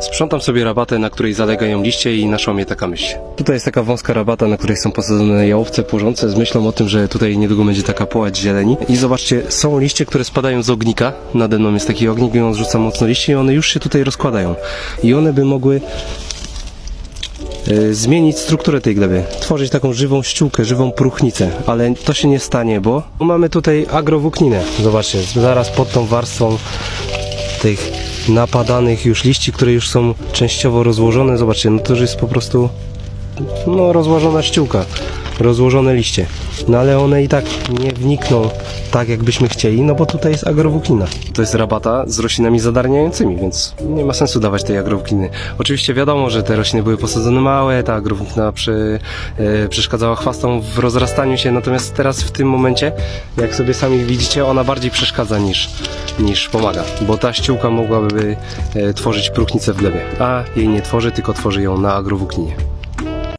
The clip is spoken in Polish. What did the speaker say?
Sprzątam sobie rabatę, na której zalegają liście i naszła mnie taka myśl. Tutaj jest taka wąska rabata, na której są posadzone jałowce płożące z myślą o tym, że tutaj niedługo będzie taka połać zieleni. I zobaczcie, są liście, które spadają z ognika. Nade mną jest taki ognik i on zrzuca mocno liście i one już się tutaj rozkładają. I one by mogły e, zmienić strukturę tej gleby, tworzyć taką żywą ściółkę, żywą próchnicę, ale to się nie stanie, bo mamy tutaj agrowłókninę. Zobaczcie, zaraz pod tą warstwą tych napadanych już liści, które już są częściowo rozłożone. Zobaczcie, no to już jest po prostu no, rozłożona ściółka, rozłożone liście. No ale one i tak nie wnikną tak, jakbyśmy chcieli, no bo tutaj jest agrowłóknina. To jest rabata z roślinami zadarniającymi, więc nie ma sensu dawać tej agrowłókniny. Oczywiście wiadomo, że te rośliny były posadzone małe, ta agrowłóknina przy, e, przeszkadzała chwastom w rozrastaniu się, natomiast teraz w tym momencie, jak sobie sami widzicie, ona bardziej przeszkadza niż, niż pomaga, bo ta ściółka mogłaby e, tworzyć próchnicę w glebie, a jej nie tworzy, tylko tworzy ją na agrowłókninie.